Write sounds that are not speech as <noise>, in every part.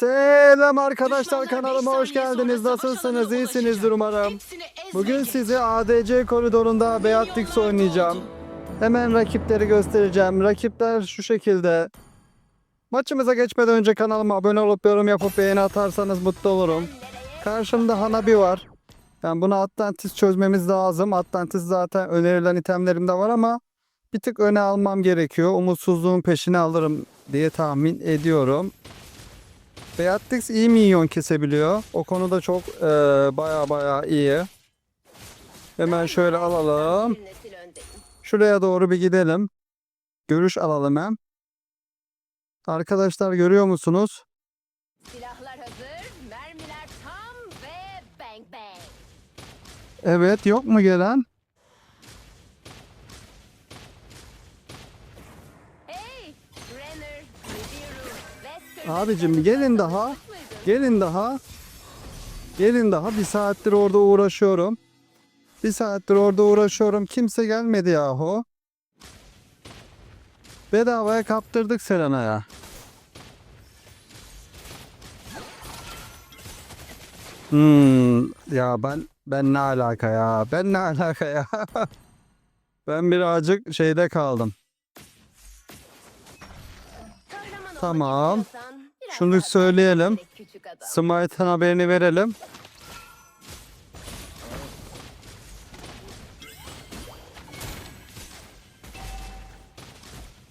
Selam arkadaşlar kanalıma hoş geldiniz. Nasılsınız? İyisinizdir umarım. Bugün size ADC koridorunda Beatrix oynayacağım. Hemen rakipleri göstereceğim. Rakipler şu şekilde. Maçımıza geçmeden önce kanalıma abone olup yorum yapıp beğeni atarsanız mutlu olurum. Karşımda Hanabi var. Yani bunu Atlantis çözmemiz lazım. Atlantis zaten önerilen itemlerimde var ama bir tık öne almam gerekiyor. Umutsuzluğun peşine alırım diye tahmin ediyorum. Beatrix iyi minyon kesebiliyor. O konuda çok eee baya baya iyi. Hemen şöyle alalım. Şuraya doğru bir gidelim. Görüş alalım hem. Arkadaşlar görüyor musunuz? Silahlar hazır, mermiler tam ve bang bang. Evet yok mu gelen? Hey, Renner, Nibiru, Abicim gelin daha. Gelin daha. Gelin daha. Bir saattir orada uğraşıyorum. Bir saattir orada uğraşıyorum. Kimse gelmedi yahu. Bedavaya kaptırdık Selena'ya. Hmm, ya ben ben ne alaka ya? Ben ne alaka ya? <laughs> ben birazcık şeyde kaldım. Tamam. Şunu söyleyelim. Smite'ın haberini verelim.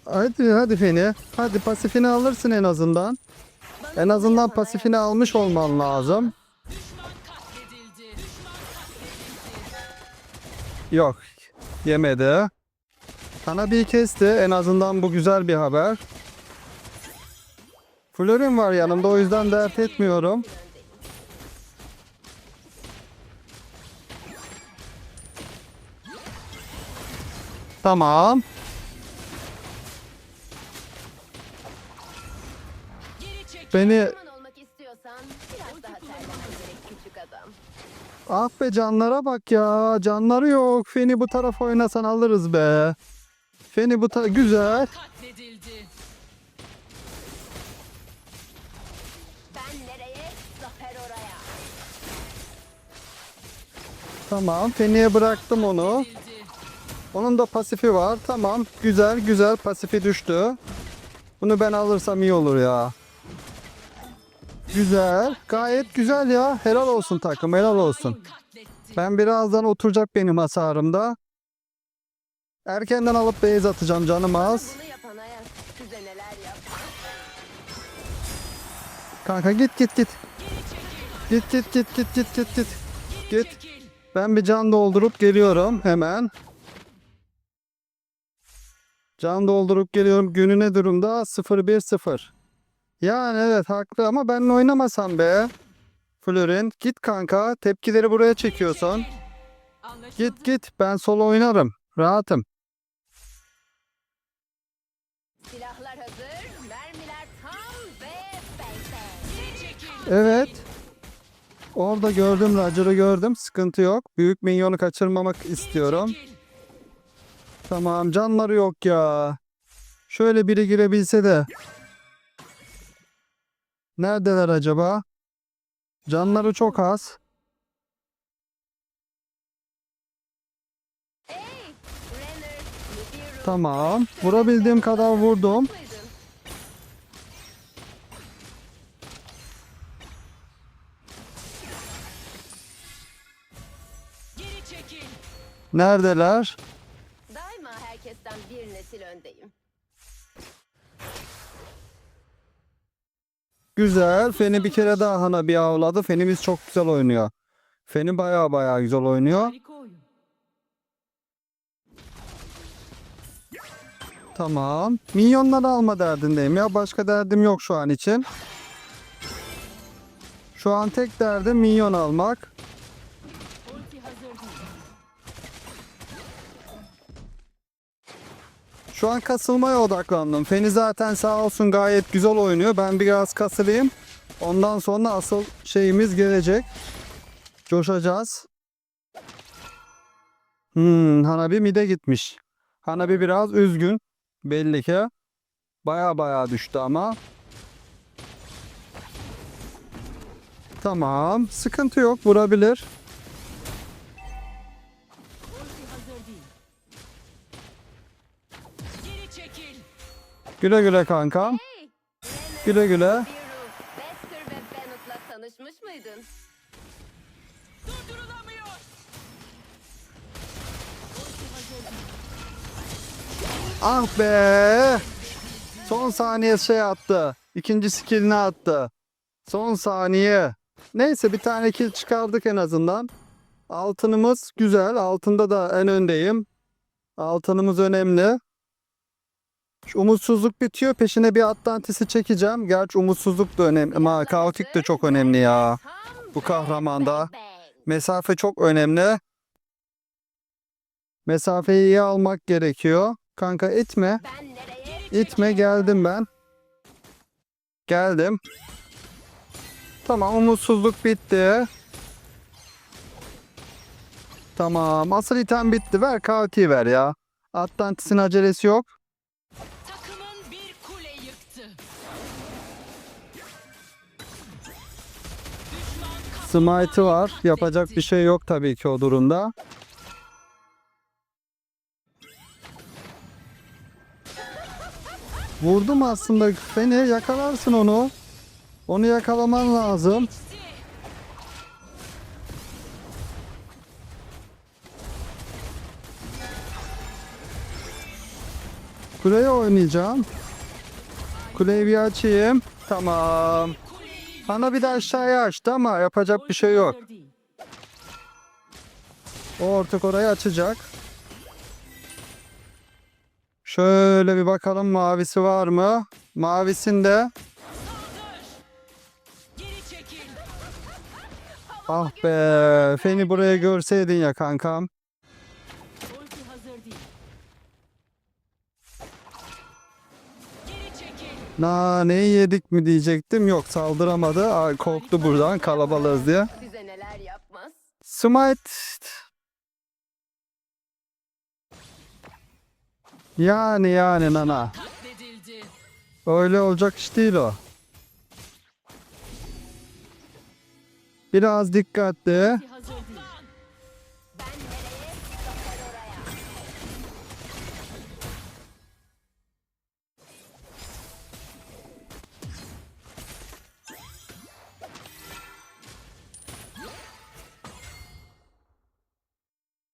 Hadi hadi Feni. Hadi pasifini alırsın en azından. En azından pasifini almış olman lazım. Yok. Yemedi. Kanabi'yi kesti. En azından bu güzel bir haber. Florin var yanımda o yüzden dert etmiyorum. Tamam. Beni ah be canlara bak ya. Canları yok. Feni bu taraf oynasan alırız be. Feni bu taraf güzel. Ben Tamam. Feni'ye bıraktım onu. Onun da pasifi var. Tamam. Güzel güzel pasifi düştü. Bunu ben alırsam iyi olur ya. Güzel. Gayet güzel ya. Helal olsun takım. Helal olsun. Ben birazdan oturacak benim hasarımda. Erkenden alıp base atacağım canım az. Kanka git git git. Git git git git git git git. Git. Ben bir can doldurup geliyorum hemen. Can doldurup geliyorum. Günü ne durumda? 0-1-0. Yani evet haklı ama ben oynamasam be. Florin git kanka. Tepkileri buraya çekiyorsun. Git git. Ben solo oynarım. Rahatım. Silahlar hazır, mermiler tam ve. Evet. Orada gördüm Roger'ı gördüm. Sıkıntı yok. Büyük minyonu kaçırmamak istiyorum. Tamam canları yok ya. Şöyle biri girebilse de. Neredeler acaba? Canları çok az. Tamam. Vurabildiğim kadar vurdum. Neredeler? Daima herkesten bir nesil öndeyim. Güzel. Feni bir kere daha Hana bir avladı. Fenimiz çok güzel oynuyor. Feni baya baya güzel oynuyor. Tamam. Minyonları alma derdindeyim ya. Başka derdim yok şu an için. Şu an tek derdim minyon almak. Şu an kasılmaya odaklandım. Feni zaten sağ olsun gayet güzel oynuyor. Ben biraz kasılayım. Ondan sonra asıl şeyimiz gelecek. Coşacağız. Hmm, Hanabi mide gitmiş. Hanabi biraz üzgün. Belli ki. Baya baya düştü ama. Tamam. Sıkıntı yok. Vurabilir. Güle güle kankam. Güle güle. Nibiru, Bester ve Bennett'la tanışmış mıydın? Durdurulamıyor. Ah be. Son saniye şey attı. İkinci skillini attı. Son saniye. Neyse bir tane kill çıkardık en azından. Altınımız güzel. Altında da en öndeyim. Altınımız önemli. Şu umutsuzluk bitiyor. Peşine bir Atlantis'i çekeceğim. Gerçi umutsuzluk da önemli. Ama kaotik de çok önemli ya. Bu kahramanda. Mesafe çok önemli. Mesafeyi iyi almak gerekiyor. Kanka itme. İtme geldim ben. Geldim. Tamam umutsuzluk bitti. Tamam asıl item bitti. Ver KT ver ya. Atlantis'in acelesi yok. Smite'ı var. Yapacak bir şey yok tabii ki o durumda. Vurdum aslında. Feni yakalarsın onu. Onu yakalaman lazım. Kuleye oynayacağım. Kuleyi bir açayım. Tamam. Bana bir de aşağıya açtı ama yapacak bir şey yok. O artık orayı açacak. Şöyle bir bakalım mavisi var mı? Mavisinde. Ah be. Feni buraya görseydin ya kankam. Naneyi yedik mi diyecektim. Yok saldıramadı. Aa, korktu buradan kalabalığız diye. Bize neler yapmaz? Smite. Yani yani nana. Öyle olacak iş değil o. Biraz dikkatli.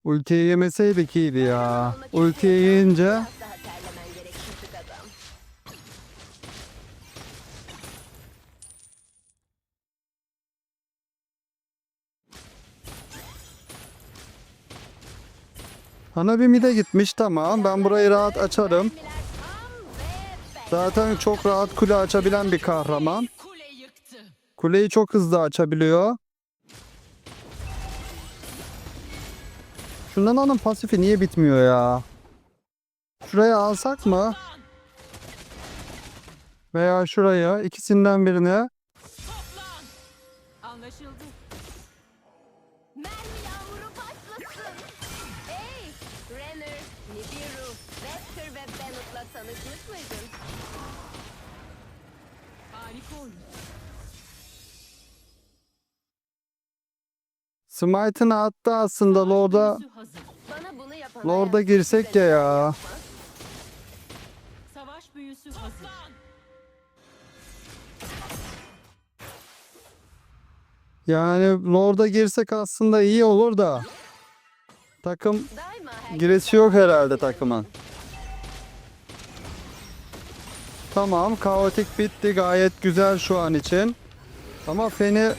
Ultiyi yemeseydik iyiydi ya. Ultiyi yiyince. Ana bir mide gitmiş tamam. Ben burayı rahat açarım. Zaten çok rahat kule açabilen bir kahraman. Kuleyi çok hızlı açabiliyor. Şundan onun pasifi niye bitmiyor ya? Şuraya alsak mı? Veya şuraya ikisinden. Toplan. Anlaşıldı. Mermi yağmuru başlasın. Hey! Renner, Nibiru, Bester ve Bennett'la tanışmış mıydın? Harika oyun. Smite'ını attı aslında Lord'a. Lord'a girsek ya ya. Savaş büyüsü hazır. Yani Lord'a girsek aslında iyi olur da. Takım giresi yok herhalde takımın. Tamam, kaotik bitti. Gayet güzel şu an için. Ama Feni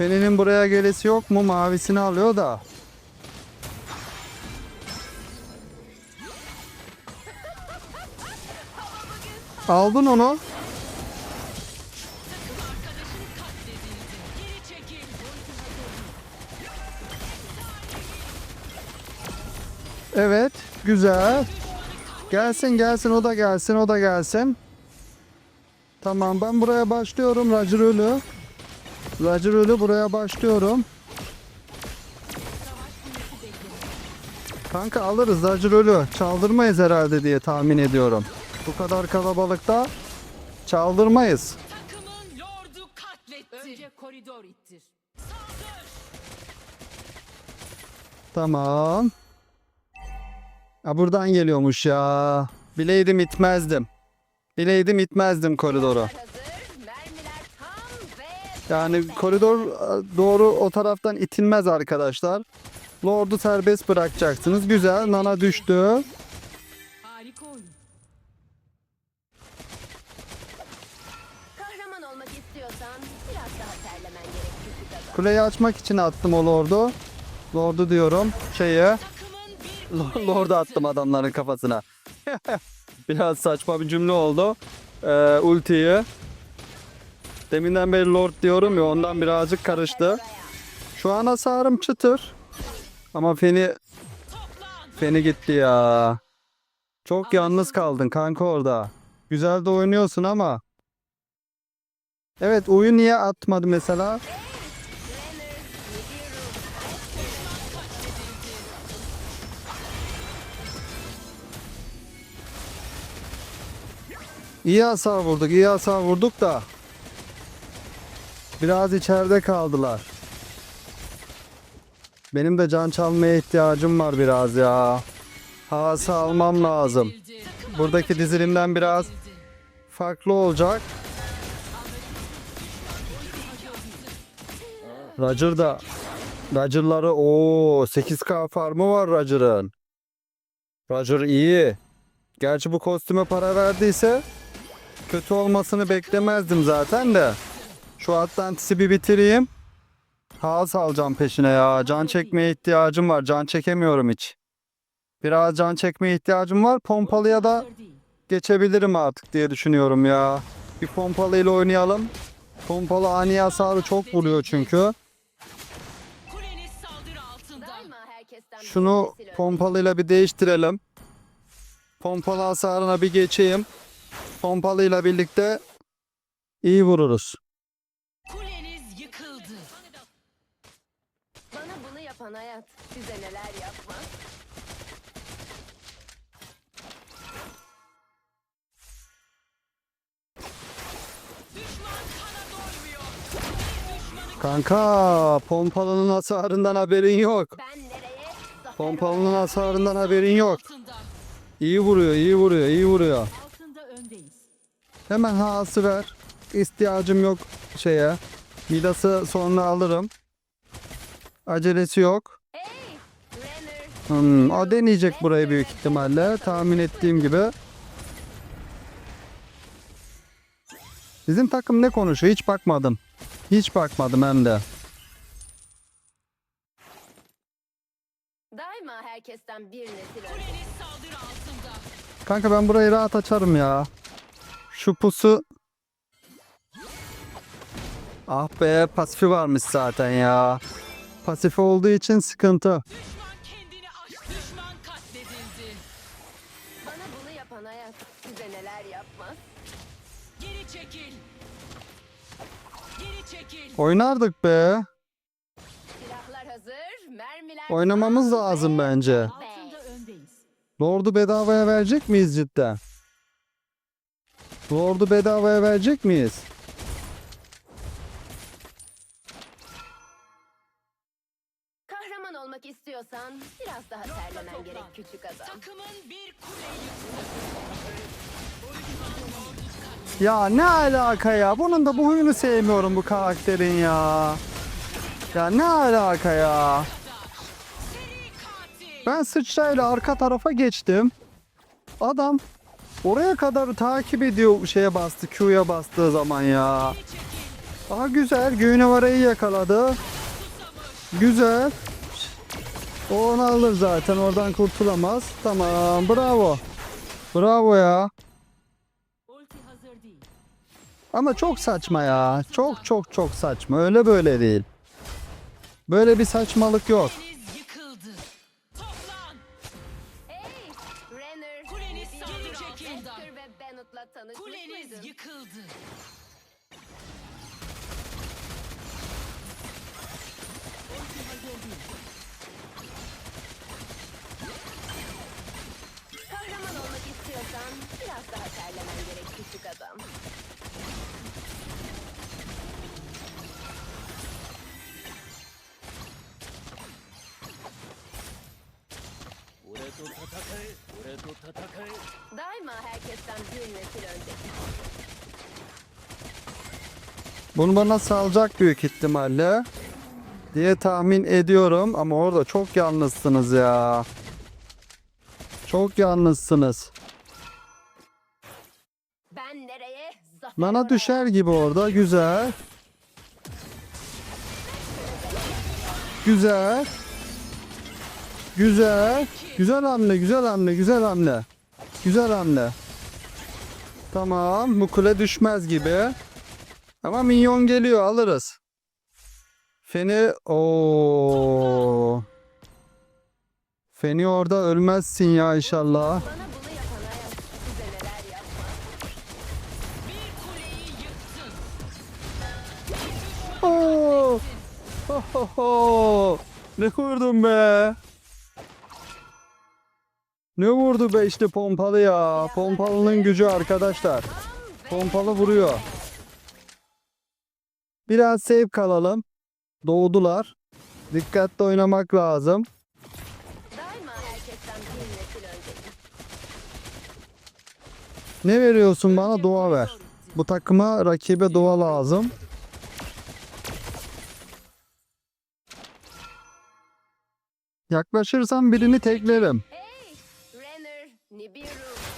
Feni'nin buraya gelesi yok mu? Mavisini alıyor da. Aldın onu. Evet, güzel. Gelsin gelsin o da gelsin o da gelsin. Tamam ben buraya başlıyorum Roger ölü. Ölü buraya başlıyorum. Kanka alırız ölü. Çaldırmayız herhalde diye tahmin ediyorum. Bu kadar kalabalıkta çaldırmayız. Takımın lordu katledildi. Sadece koridor ittir. Saldır. Tamam. Ha, buradan geliyormuş ya. Bileydim itmezdim. Bileydim itmezdim koridoru. Hazır. Mermiler tam ve Yani koridor e, doğru o taraftan itilmez arkadaşlar. Lord'u serbest bırakacaksınız. Güzel. Nana düştü. Harika oyun. kahraman olmak istiyorsan biraz daha terlemen gerek küçük adam. Kuleyi açmak için attım o Lord'u. Lord'u diyorum. Şeyi. Lord'u attım adamların kafasına. <laughs> Biraz saçma bir cümle oldu. Ee, ultiyi. Deminden beri Lord diyorum ya ondan birazcık karıştı. Şu an hasarım çıtır. Ama Feni. Feni gitti ya. Çok yalnız kaldın kanka orada. Güzel de oynuyorsun ama. Evet oyun niye atmadı mesela? İyi hasar vurduk, iyi hasar vurduk da. Biraz içeride kaldılar. Benim de can çalmaya ihtiyacım var biraz ya. Hası almam lazım. Buradaki dizilimden biraz farklı olacak. Roger da Roger'ları o 8K farmı var Roger'ın. Roger iyi. Gerçi bu kostüme para verdiyse kötü olmasını beklemezdim zaten de. Şu Atlantis'i bir bitireyim. Haas alacağım peşine ya. Can çekmeye ihtiyacım var. Can çekemiyorum hiç. Biraz can çekmeye ihtiyacım var. Pompalıya da geçebilirim artık diye düşünüyorum ya. Bir pompalı ile oynayalım. Pompalı ani hasarı çok vuruyor çünkü. Şunu pompalıyla bir değiştirelim. Pompalı hasarına bir geçeyim. Pompalıyla birlikte iyi vururuz. Kuleniz yıkıldı. Bana bunu yapan hayat size neler yapmaz? Kanka pompalının hasarından haberin yok. Ben nereye? Zafer Pompalının hasarından haberin yok. altında. İyi vuruyor, iyi vuruyor, iyi vuruyor. Altında öndeyiz. Hemen hası ver. İhtiyacım yok şeye. Midas'ı sonra alırım. Acelesi yok. Hmm, o deneyecek burayı büyük ihtimalle. Tahmin ettiğim gibi. Bizim takım ne konuşuyor? Hiç bakmadım. Hiç bakmadım hem de. daima herkesten bir nesil. Kanka ben burayı rahat açarım ya. Şu pusu... Ah be pasifi varmış zaten ya. Pasifi olduğu için sıkıntı. Düşman kendini aş. Düşman katledildi. Bana bunu yapan hayat size neler yapmaz? Geri çekil. Geri çekil. Oynardık be. Silahlar hazır, mermiler Oynamamız lazım bence. Altında öndeyiz. Lord'u bedavaya verecek miyiz cidden? Lord'u bedavaya verecek miyiz? Biraz daha terlemen gerek küçük adam. Takımın bir kule. Ya ne alaka ya? Bunun da bu huyunu sevmiyorum bu karakterin ya. Ya ne alaka ya? Ben sıçrayla arka tarafa geçtim. Adam oraya kadar takip ediyor şeye bastı, Q'ya bastığı zaman ya. Geri çekil. Aha güzel, Günevara'yı yakaladı. Güzel. O onu alır zaten, oradan kurtulamaz. Tamam, bravo. Bravo ya. Ama çok saçma ya. Çok çok çok saçma. Öyle böyle değil. Böyle bir saçmalık yok. Kuleniz yıkıldı. Bir nesil önce. Bunu bana salacak büyük ihtimalle. Diye tahmin ediyorum ama orada çok yalnızsınız ya. Çok yalnızsınız. Ben nereye? Zafer düşer gibi orada. Güzel. Güzel. Güzel. Güzel hamle, güzel hamle, güzel hamle. Güzel hamle. Tamam, bu kule düşmez gibi. Ama minyon geliyor, alırız. Feni o. Feni orada ölmezsin ya inşallah. Oo! Ho, ho, ho! Ne vurdun be? Ne vurdu be işte pompalı ya. Pompalının gücü arkadaşlar. Pompalı vuruyor. Biraz safe kalalım. Doğdular. Dikkatli oynamak lazım. Ne veriyorsun bana? Dua ver. Bu takıma rakibe dua lazım. Yaklaşırsam birini teklerim. Nibiru,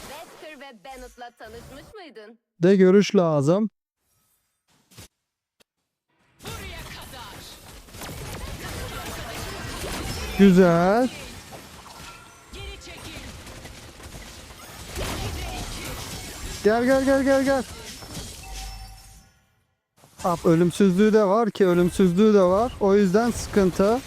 Wesker ve Bennett'la tanışmış mıydın? De görüş lazım. Güzel. Gel gel gel gel gel. Ab ölümsüzlüğü de var ki ölümsüzlüğü de var. O yüzden sıkıntı.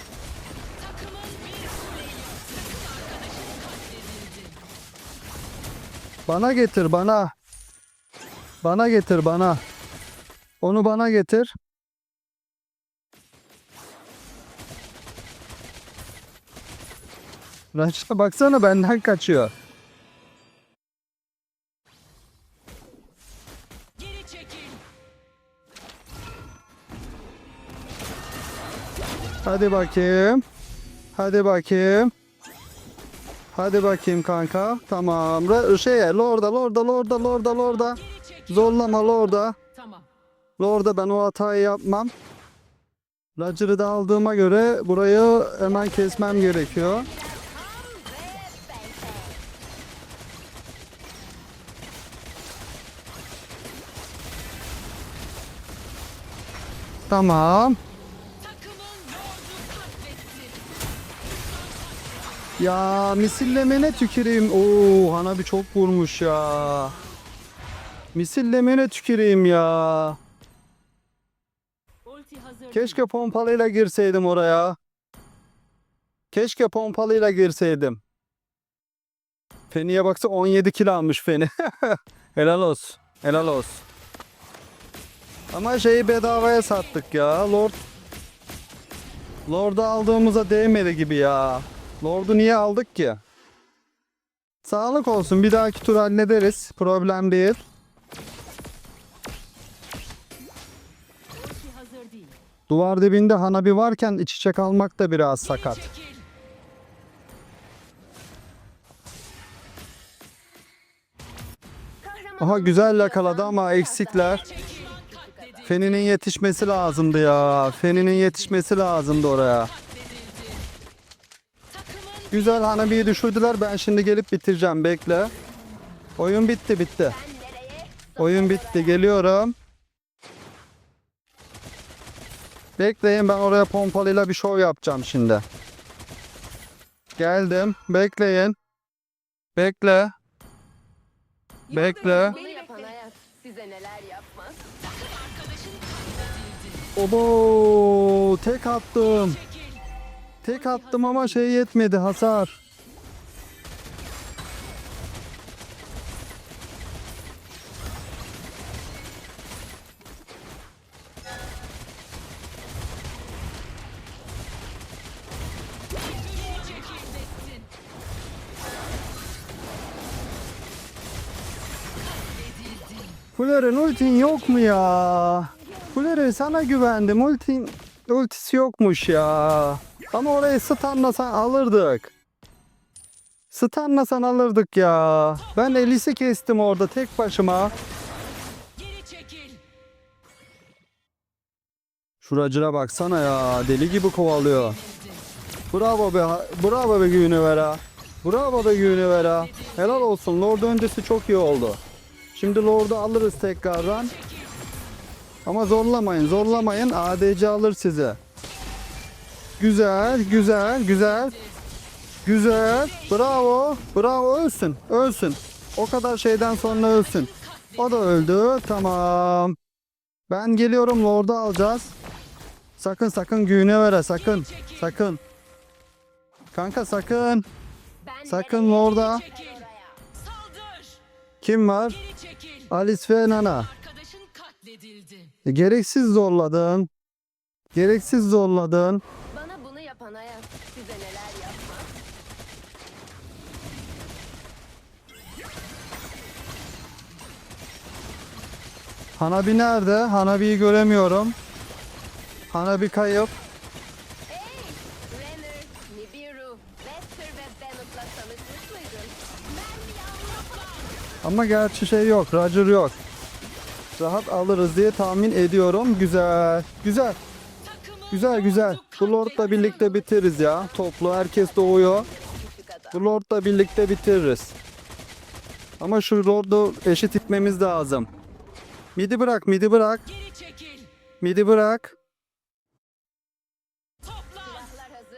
Bana getir bana. Bana getir bana. Onu bana getir. Raş'a baksana benden kaçıyor. Geri çekil. Hadi bakayım. Hadi bakayım. Hadi bakayım kanka. Tamam. Ra- Şey, Lord'a, Lord'a, Lord'a, Lord'a, Lord'a. Zorlama Lord'a. Lord'a ben o hatayı yapmam. Roger'ı da aldığıma göre burayı hemen kesmem gerekiyor. Tamam. Ya misillemene tüküreyim. Oo Hanabi çok vurmuş ya. Misillemene tüküreyim ya. Keşke pompalıyla girseydim oraya. Keşke pompalıyla girseydim. Feni'ye baksa 17 kilo almış Feni. <laughs> Helal olsun. Helal olsun. Ama şeyi bedavaya sattık ya. Lord Lord'u aldığımıza değmedi gibi ya. Lord'u niye aldık ki? Sağlık olsun. Bir dahaki tur hallederiz. Problem değil. Duvar dibinde Hanabi varken iç içe kalmak da biraz sakat. Aha güzel yakaladı ama eksikler. Feni'nin yetişmesi lazımdı ya. Feni'nin yetişmesi lazımdı oraya. Güzel Hanabi'yi düşürdüler. Ben şimdi gelip bitireceğim. Bekle. Oyun bitti bitti. Oyun bitti. Geliyorum. Bekleyin ben oraya pompalıyla bir şov yapacağım şimdi. Geldim. Bekleyin. Bekle. Bekle. Obo! Tek attım. Tek attım ama şey yetmedi hasar. Fuler'in ultin yok mu ya? Fuler'e sana güvendim. Ultin ultisi yokmuş ya. Ama orayı stunlasan alırdık. Stunlasan alırdık ya. Ben Elis'i kestim orada tek başıma. Şuracına baksana ya. Deli gibi kovalıyor. Bravo be. Bravo be Günevera. Bravo be Günevera. Helal olsun. Lord öncesi çok iyi oldu. Şimdi Lord'u alırız tekrardan. Ama zorlamayın. Zorlamayın. ADC alır size. Güzel. Güzel. Güzel. Güzel. Bravo. Bravo. Ölsün. Ölsün. O kadar şeyden sonra ölsün. O da öldü. Tamam. Ben geliyorum. Lord'u alacağız. Sakın sakın güğüne vere sakın. Sakın. Kanka sakın. Sakın. Saldır. Kim var? Alice ve Nana. Gereksiz zorladın. Gereksiz zorladın. Bana bunu yapan hayat size neler yapmaz. Hanabi nerede? Hanabi'yi göremiyorum. Hanabi kayıp. Ama gerçi şey yok. Roger yok. Rahat alırız diye tahmin ediyorum. Güzel. Güzel. Güzel güzel. Bu Lord'la birlikte bitiririz ya. Toplu herkes doğuyor. Bu Lord'la birlikte bitiririz. Ama şu Lord'u eşit itmemiz lazım. Midi bırak, midi bırak, Geri çekil. midi bırak.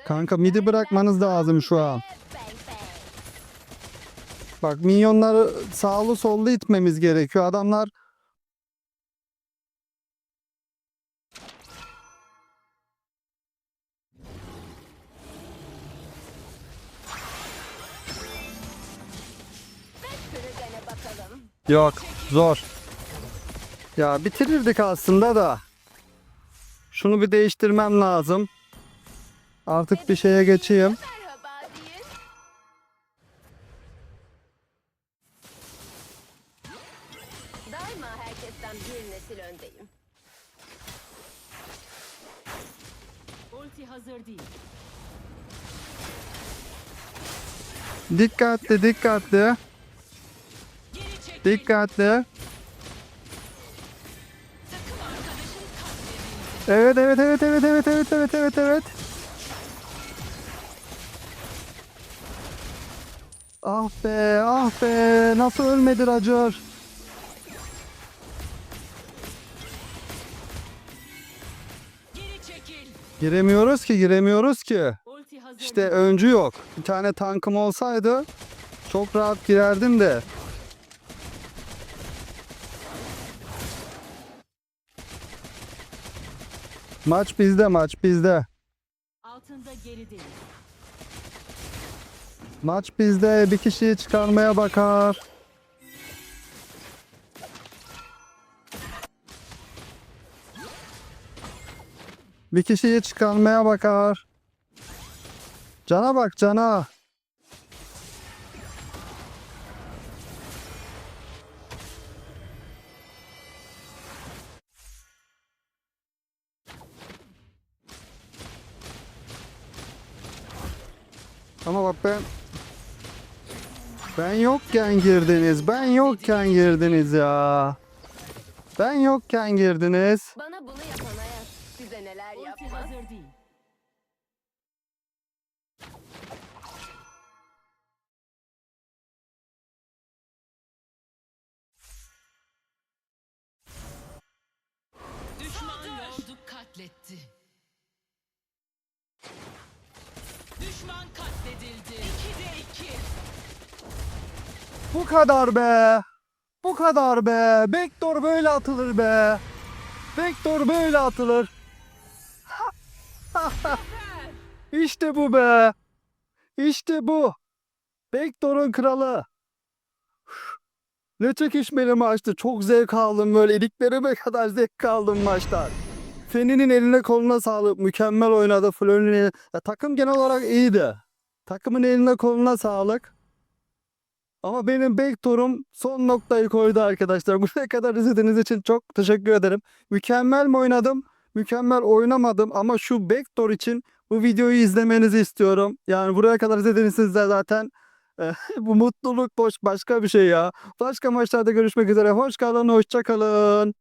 Kanka midi bırakmanız lazım şu an. Bak minyonları sağlı sollu itmemiz gerekiyor. Adamlar yok, zor. Ya bitirirdik aslında da. Şunu bir değiştirmem lazım. Artık bir şeye geçeyim. Daima herkesten bir nesil öndeyim. Ulti hazır değil. Dikkatli, dikkatli, dikkatli. Evet evet evet evet evet evet evet evet evet. Ah be ah be nasıl ölmedi Roger? Giremiyoruz ki giremiyoruz ki. İşte öncü yok. Bir tane tankım olsaydı çok rahat girerdim de. Maç bizde maç bizde. Altında geri değil. Maç bizde bir kişiyi çıkarmaya bakar. Bir kişiyi çıkarmaya bakar. Cana bak cana. Ama bak ben ben yokken girdiniz. Ben yokken girdiniz ya. Ben yokken girdiniz. Kadar be. Bu kadar be. Backdoor böyle atılır be. Backdoor böyle atılır. <laughs> işte bu be. İşte bu. Backdoor'un kralı. Ne çekişmeli maçtı. Çok zevk aldım böyle. iliklerime kadar zevk aldım maçtan. Feni'nin eline koluna sağlık. Mükemmel oynadı. Ya, takım genel olarak iyiydi. Takımın eline koluna sağlık. Ama benim Backdoor'um son noktayı koydu arkadaşlar. <laughs> Buraya kadar izlediğiniz için çok teşekkür ederim. Mükemmel mi oynadım? Mükemmel oynamadım ama şu Backdoor için bu videoyu izlemenizi istiyorum. Yani buraya kadar izlediğinizde zaten <laughs> Bu mutluluk boş başka bir şey ya. Başka maçlarda görüşmek üzere. Hoş kalın, hoşça kalın.